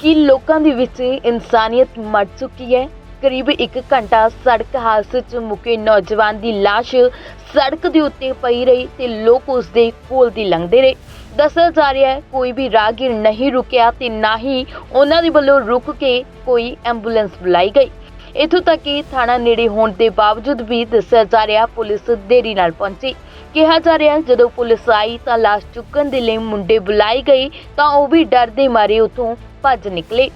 ਕਿ ਲੋਕਾਂ ਦੇ ਵਿੱਚ ਇਨਸਾਨੀਅਤ ਮਰ ਚੁੱਕੀ ਹੈ। ਕਰੀਬ 1 ਘੰਟਾ ਸੜਕ ਹਾਦਸੇ 'ਚ ਮੁਕੇ ਨੌਜਵਾਨ ਦੀ ਲਾਸ਼ ਸੜਕ ਦੇ ਉੱਤੇ ਪਈ ਰਹੀ ਤੇ ਲੋਕ ਉਸ ਦੇ ਕੋਲ ਦੀ ਲੰਘਦੇ ਰਹੇ। ਦੱਸਿਆ ਜਾ ਰਿਹਾ ਹੈ, ਕੋਈ ਵੀ ਰਾਹਗੀਰ ਨਹੀਂ ਰੁਕਿਆ ਤੇ ਨਾ ਹੀ ਉਹਨਾਂ ਦੇ ਵੱਲੋਂ ਰੁਕ ਕੇ ਕੋਈ ਐਂਬੂਲੈਂਸ ਬੁਲਾਈ ਗਈ। ਇਥੋਂ ਤੱਕ ਕਿ ਥਾਣਾ ਨੇੜੇ ਹੋਣ ਦੇ ਬਾਵਜੂਦ ਵੀ ਦੱਸਿਆ ਜਾ ਰਿਹਾ, ਪੁਲਿਸ ਦੇਰੀ ਨਾਲ ਪਹੁੰਚੀ। ਕਿਹਾ ਜਾ ਰਿਹਾ ਜਦੋਂ ਪੁਲਿਸ ਆਈ ਤਾਂ ਲਾਸ਼ ਚੁੱਕਣ ਦੇ ਲਈ ਮੁੰਡੇ ਬੁਲਾਏ ਗਏ ਤਾਂ ਉਹ ਵੀ ਡਰ ਦੇ ਮਾਰੇ ਉਥੋਂ ਭੱਜ ਨਿਕਲੇ।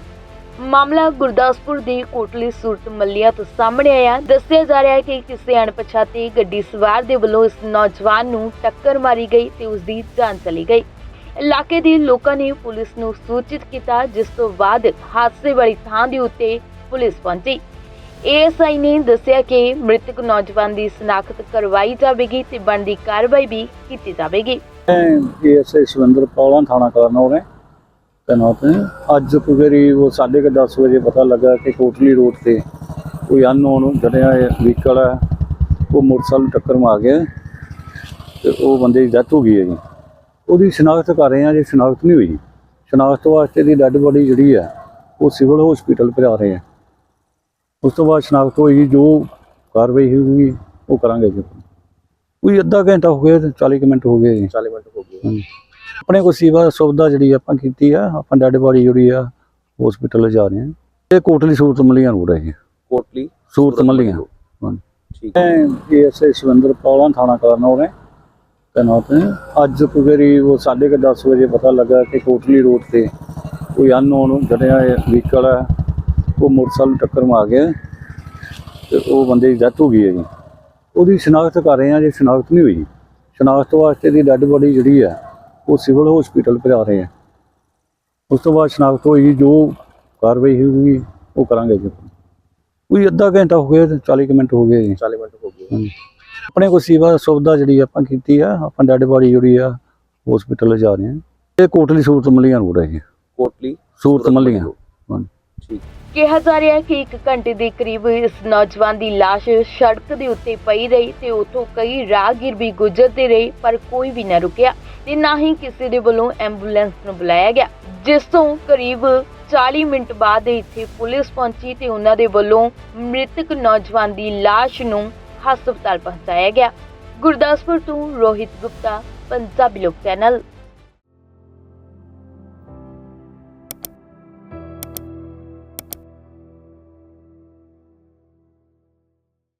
ਮਾਮਲਾ ਗੁਰਦਾਸਪੁਰ ਦੀ ਕੋਟਲੀ ਸੂਰਤ ਮੱਲੀਆ ਤੋਂ ਸਾਹਮਣੇ ਆਇਆ। ਦੱਸਿਆ ਜਾ ਰਿਹਾ ਹੈ ਕਿ ਕਿਸੇ ਅਣਪਛਾਤੇ ਗੱਡੀ ਸਵਾਰ ਦੇ ਵੱਲੋਂ ਇਸ ਨੌਜਵਾਨ ਨੂੰ ਟੱਕਰ ਮਾਰੀ ਗਈ ਤੇ ਉਸ ਦੀ ਜਾਨ ਚਲੀ ਗਈ। ਇਲਾਕੇ ਦੇ ਲੋਕਾਂ ਨੇ ਪੁਲਿਸ ਨੂੰ ਸੂਚਿਤ ਕੀਤਾ, ਜਿਸ ਤੋਂ ਬਾਅਦ ਹਾਦਸੇ ਵਾਲੀ ਥਾਂ ਦੇ ਉੱਤੇ ਪੁਲਿਸ ਪਹੁੰਚੀ। ਏਐਸਆਈ ਨੇ ਦੱਸਿਆ ਕਿ ਮ੍ਰਿਤਕ ਨੌਜਵਾਨ ਦੀ ਸ਼ਨਾਖਤ ਕਰਵਾਈ ਜਾਵੇਗੀ ਤੇ ਬਣਦੀ ਕਾਰਵਾਈ ਵੀ ਕੀਤੀ ਜਾਵੇਗੀ। ਇਹ ਸੁਰਿੰਦਰ ਪੌਲਾ ਥਾਣਾ ਕਰਨ ਹੋ ਨੇ। ਅੱਜ ਕੁਗਰੀ ਉਹ ਸਾਢੇ ਕੁ ਦਸ ਵਜੇ ਪਤਾ ਲੱਗਾ ਕਿ ਕੋਟਲੀ ਰੋਡ ਤੇ ਕੋਈ ਅਨਨੋਨ ਜਿਹੜਾ ਵਹੀਕਲ ਹੈ। ਉਹ ਮੋਟਰਸਾਈਕਲ ਨੂੰ ਟੱਕਰ ਮਾਰ ਗਿਆ ਤੇ ਉਹ ਬੰਦੇ ਦੀ ਡੈਥ ਹੋ ਗਈ ਹੈ ਜੀ। ਉਹਦੀ ਸ਼ਨਾਖਤ ਕਰ ਰਹੇ ਹਾਂ ਜੀ ਸ਼ਨਾਖਤ ਨਹੀਂ ਹੋਈ ਸ਼ਨਾਖਤ ਵਾਸਤੇ ਦੀ ਡੈੱਡ ਬੋਡੀ ਜਿਹੜੀ ਹੈ ਉਹ ਸਿਵਲ ਹਸਪੀਟਲ ਪਹੁੰਚਾ ਰਹੇ ਹਾਂ। ਉਸ ਤੋਂ ਬਾਅਦ ਸ਼ਨਾਖਤ ਹੋਈ ਜੋ ਕਾਰਵਾਈ ਹੋਊਗੀ ਉਹ ਕਰਾਂਗੇ ਜੀ। ਕੋਈ ਅੱਧਾ ਘੰਟਾ ਹੋ ਗਿਆ ਤੇ 40 ਕੁ ਮਿੰਟ ਹੋ ਗਏ ਜੀ। 40 ਮਿੰਟ ਹੋ ਗਏ। ਆਪਣੇ ਕੋਲ ਸੇਵਾ ਸੁਵਿਧਾ ਜਿਹੜੀ ਆਪਾਂ ਕੀਤੀ ਆ ਆਪਾਂ ਡੈਡ ਬਾਡੀ ਜਿਹੜੀ ਆ ਹਸਪੀਟਲ ਜਾ ਰਹੇ ਆ ਇਹ ਕੋਟਲੀ ਸੂਰਤ ਮੱਲੀਆਂ ਰੋਡ ਹੈ ਜੀ। ਕੋਟਲੀ ਸੂਰਤ ਮੱਲੀਆਂ। ਠੀਕ ਇਹ ਐਸਏ ਸੁਰਿੰਦਰ ਪੌਲਾ ਥਾਣਾ ਕਰਨ ਹੋ ਰਹੇ ਤੈਨਾਤ ਨੇ ਅੱਜ ਕੁਗਰੀ ਉਹ ਸਾਢੇ ਕੁ ਦਸ ਵਜੇ ਪਤਾ ਲੱਗਾ ਕਿ ਕੋਟਲੀ ਰੋਡ ਤੇ ਕੋਈ ਅਨਨੋਨ ਜਿਹੜਾ ਵਹੀਕਲ ਹੈ ਉਹ ਮੋਟਰਸਾਈਕਲ ਨੂੰ ਟੱਕਰ ਮਾਰ ਗਿਆ ਤੇ ਉਹ ਬੰਦੇ ਦੀ ਡੈਥ ਹੋ ਗਈ ਹੈ ਜੀ। ਉਹਦੀ ਸ਼ਨਾਖਤ ਕਰ ਰਹੇ ਹਾਂ ਜੀ ਸ਼ਨਾਖਤ ਨਹੀਂ ਹੋਈ। ਸ਼ਨਾਖਤ ਵਾਸਤੇ ਦੀ ਡੈੱਡ ਬੋਡੀ ਜਿਹੜੀ ਹੈ ਉਹ ਸਿਵਲ ਹਸਪੀਟਲ ਪਹੁੰਚਾ ਰਹੇ ਆ। ਉਸ ਤੋਂ ਬਾਅਦ ਸ਼ਨਾਖਤ ਹੋਈ ਜੋ ਕਾਰਵਾਈ ਹੋਊਗੀ ਉਹ ਕਰਾਂਗੇ ਜੀ ਕੋਈ ਅੱਧਾ ਘੰਟਾ ਹੋ ਗਿਆ ਤੇ 40 ਕੁ ਮਿੰਟ ਹੋ ਗਏ ਜੀ। 40 ਮਿੰਟ ਹੋ ਗਏ। ਆਪਣੇ ਕੋਲ ਸੇਵਾ ਸੁਵਿਧਾ ਜਿਹੜੀ ਆਪਾਂ ਕੀਤੀ ਆ ਆਪਾਂ ਡੈਡ ਬਾਡੀ ਜਿਹੜੀ ਆ ਹਸਪੀਟਲ ਜਾ ਰਹੇ ਆ। ਇਹ ਕੋਟਲੀ ਸੂਰਤ ਮੱਲੀਆਂ ਹੈ ਜੀ। ਕੋਟਲੀ ਸੂਰਤ ਮੱਲੀਆਂ। ਠੀਕ। ਕਿਹਾ ਜਾ ਰਿਹਾ ਹੈ ਕਿ 1 ਘੰਟੇ ਦੇ ਕਰੀਬ ਇਸ ਨੌਜਵਾਨ ਦੀ ਲਾਸ਼ ਸੜਕ ਦੇ ਉੱਤੇ ਪਈ ਰਹੀ ਤੇ ਉਥੋਂ ਕਈ ਰਾਹਗੀਰ ਵੀ ਗੁਜ਼ਰਦੇ ਰਹੇ ਪਰ ਕੋਈ ਵੀ ਨਾ ਰੁਕਿਆ। ਤੇ ਨਾ ਹੀ ਕਿਸੇ ਦੇ ਵੱਲੋਂ ਐਂਬੂਲੈਂਸ ਨੂੰ ਬੁਲਾਇਆ ਗਿਆ, ਜਿਸ ਤੋਂ ਕਰੀਬ 40 ਮਿੰਟ ਬਾਅਦ ਇੱਥੇ ਪੁਲਿਸ ਪਹੁੰਚੀ ਤੇ ਉਹਨਾਂ ਦੇ ਵੱਲੋਂ ਮ੍ਰਿਤਕ ਨੌਜਵਾਨ ਦੀ ਲਾਸ਼ ਨੂੰ ਹਸਪਤਾਲ ਪਹੁੰਚਾਇਆ ਗਿਆ। ਗੁਰਦਾਸਪੁਰ ਤੋਂ ਰੋਹਿਤ ਗੁਪਤਾ, ਪੰਜਾਬੀ ਲੋਕ ਚੈਨਲ।